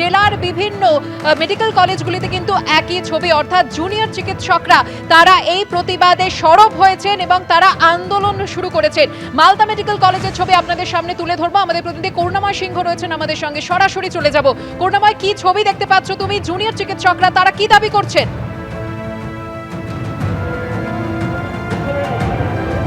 জেলার বিভিন্ন মেডিকেল কলেজগুলিতে কিন্তু একই ছবি, অর্থাৎ জুনিয়র চিকিৎসকরা, তারা এই প্রতিবাদে সরব হয়েছেন এবং তারা আন্দোলন শুরু করেছেন। মালদা মেডিকেল কলেজের ছবি আপনাদের সামনে তুলে ধরবো। আমাদের প্রতিনিধি করুণাময় সিংহ রয়েছেন আমাদের সঙ্গে। সরাসরি চলে যাব। করুণাময়, কি ছবি দেখতে পাচ্ছ তুমি? জুনিয়র চিকিৎসকরা, তারা কি দাবি করছেন?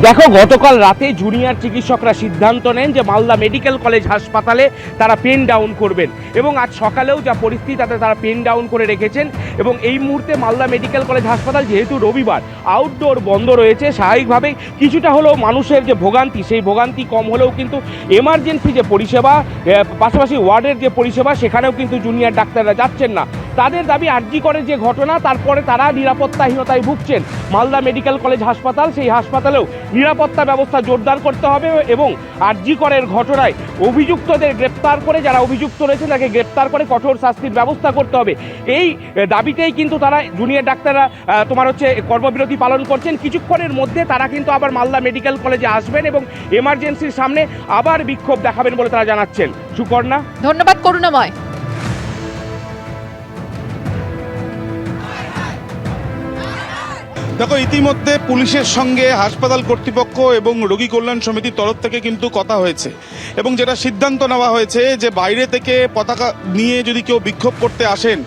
দেখো, গতকাল রাতে জুনিয়র চিকিৎসকরা সিদ্ধান্ত নেন যে মালদা মেডিকেল কলেজ হাসপাতালে তারা পেন ডাউন করবেন এবং আজ সকালেও যা পরিস্থিতি তাতে তারা পেন ডাউন করে রেখেছেন এবং এই মুহূর্তে মালদা মেডিকেল কলেজ হাসপাতাল যেহেতু রবিবার আউটডোর বন্ধ রয়েছে, স্বাভাবিকভাবেই কিছুটা হলেও মানুষের যে ভোগান্তি, সেই ভোগান্তি কম হলেও কিন্তু এমার্জেন্সি যে পরিষেবা পাশাপাশি ওয়ার্ডের যে পরিষেবা, সেখানেও কিন্তু জুনিয়র ডাক্তাররা যাচ্ছেন না। তাদের দাবি আর্জি করে যে ঘটনা, তারপরে তারা নিরাপত্তাহীনতায় ভুগছেন। মালদা মেডিকেল কলেজ হাসপাতাল, সেই হাসপাতালেও নিরাপত্তা ব্যবস্থা জোরদার করতে হবে এবং আর্জি করের ঘটনায় অভিযুক্তদের গ্রেপ্তার করে, যারা অভিযুক্ত রয়েছে, তাকে গ্রেপ্তার করে কঠোর শাস্তির ব্যবস্থা করতে হবে। এই দাবিতেই কিন্তু তারা জুনিয়র ডাক্তাররা তোমার হচ্ছে কর্মবিরতি পালন করছেন। কিছুক্ষণের মধ্যে তারা কিন্তু আবার মালদা মেডিকেল কলেজে আসবেন এবং এমার্জেন্সির সামনে আবার বিক্ষোভ দেখাবেন বলে তারা জানাচ্ছেন। সুকর্ণা? ধন্যবাদ, করুণাময়। দেখো, ইতিমধ্যে পুলিশের সঙ্গে হাসপাতাল কর্তৃপক্ষ এবং রোগী কল্যাণ সমিতির তরফ থেকে কিন্তু কথা হয়েছে এবং যেটা সিদ্ধান্ত নেওয়া হয়েছে যে বাইরে থেকে পতাকা নিয়ে যদি কেউ বিক্ষোভ করতে আসেন,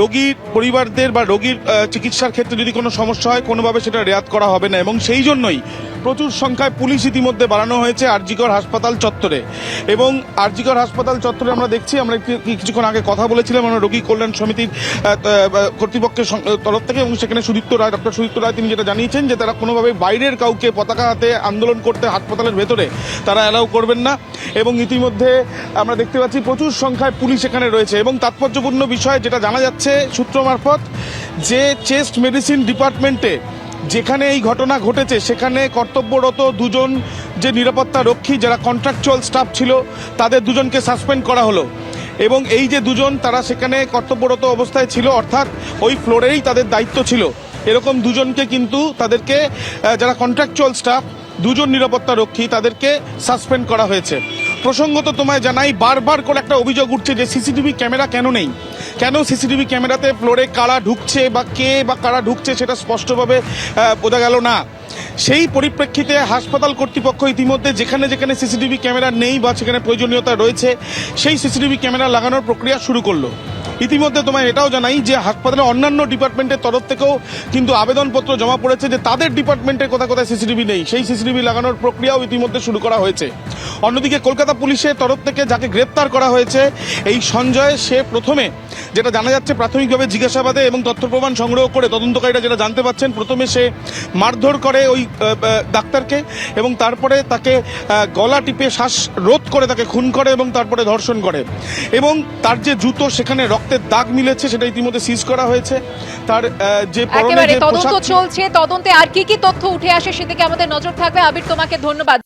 রোগীর পরিবারদের বা রোগীর চিকিৎসার ক্ষেত্রে যদি কোনো সমস্যা হয়, কোনোভাবে সেটা রেয়াত করা হবে না এবং সেই জন্যই প্রচুর সংখ্যায় পুলিশ ইতিমধ্যে বাড়ানো হয়েছে আরজিকর হাসপাতাল চত্বরে। এবং আরজিকর হাসপাতাল চত্বরে আমরা দেখছি, আমরা কিছুক্ষণ আগে কথা বলেছিলাম, আমরা রোগী কল্যাণ সমিতির কর্তৃপক্ষের তরফ থেকে এবং সেখানে সুদীপ্ত রায়, ডক্টর সুদীপ্ত রায় তিনি যেটা জানিয়েছেন যে তারা কোনোভাবে বাইরের কাউকে পতাকা হাতে আন্দোলন করতে হাসপাতালের ভেতরে তারা অ্যালাউ করবেন না। এবং ইতিমধ্যে আমরা দেখতে পাচ্ছি প্রচুর সংখ্যায় পুলিশ এখানে রয়েছে। এবং তাৎপর্যপূর্ণ বিষয় যেটা জানা যাচ্ছে সূত্র মারফত যে চেস্ট মেডিসিন ডিপার্টমেন্টে যেখানে এই ঘটনা ঘটেছে, সেখানে কর্তব্যরত দুজন যে নিরাপত্তা রক্ষী, যারা কন্ট্রাকচুয়াল স্টাফ ছিল, তাদের দুজনকে সাসপেন্ড করা হলো। এবং এই যে দুজন, তারা সেখানে কর্তব্যরত অবস্থায় ছিল, অর্থাৎ ওই ফ্লোরেই তাদের দায়িত্ব ছিল। এরকম দুজনকে কিন্তু তাদেরকে যারা কন্ট্রাকচুয়াল স্টাফ দুজন নিরাপত্তা রক্ষী, তাদেরকে সাসপেন্ড করা হয়েছে। প্রসঙ্গত তোমায় জানাই, বারবার করে একটা অভিযোগ উঠছে যে, সিসিটিভি ক্যামেরা কেন নেই? কেন সিসিটিভি ক্যামেরাতে ফ্লোরে কারা ঢুকছে বা কে বা কারা ঢুকছে সেটা স্পষ্টভাবে বোঝা গেল না। সেই পরিপ্রেক্ষিতে হাসপাতাল কর্তৃপক্ষ ইতিমধ্যে যেখানে যেখানে সিসিটিভি ক্যামেরা নেই বা সেখানে প্রয়োজনীয়তা রয়েছে, সেই সিসিটিভি ক্যামেরা লাগানোর প্রক্রিয়া শুরু করল। ইতিমধ্যে তোমায় এটাও জানাই যে হাসপাতালে অন্যান্য ডিপার্টমেন্টের তরফ থেকেও কিন্তু আবেদনপত্র জমা পড়েছে যে তাদের ডিপার্টমেন্টের কোথায় কোথায় সিসিটিভি নেই। সেই সিসিটিভি লাগানোর প্রক্রিয়াও ইতিমধ্যে শুরু করা হয়েছে। অন্যদিকে কলকাতা পুলিশের তরফ থেকে যাকে গ্রেপ্তার করা হয়েছে, এই সঞ্জয়, সে প্রথমে যেটা জানা যাচ্ছে প্রাথমিকভাবে জিজ্ঞাসাবাদে এবং তথ্য প্রমাণ সংগ্রহ করে তদন্তকারীরা যেটা জানতে পারছেন প্রথমে সে মারধর করে ওই ডাক্তারকে এবং তারপরে তাকে গলা টিপে শ্বাস রোধ করে তাকে খুন করে এবং তারপরে ধর্ষণ করে। এবং তার যে জুতো সেখানে রক্তের দাগ মিলেছে সেটা ইতিমধ্যে সিজ করা হয়েছে। তার যে পরনে যে তদন্ত চলছে তদন্তে আর কি কি তথ্য উঠে আসে সেদিকে আমাদের নজর থাকবে। আবির তোমাকে ধন্যবাদ।